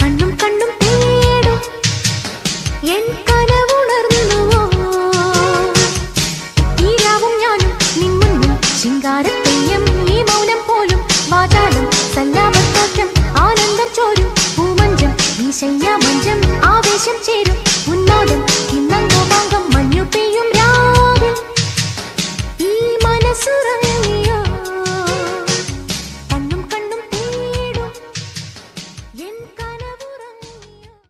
മഞ്ഞു കണ്ണും ഈ രാവും ഞാനും ഈ മൗനം പോലും പൂമഞ്ചം മഞ്ചം ആവേശം ചേരും. ഉന്മാദം surai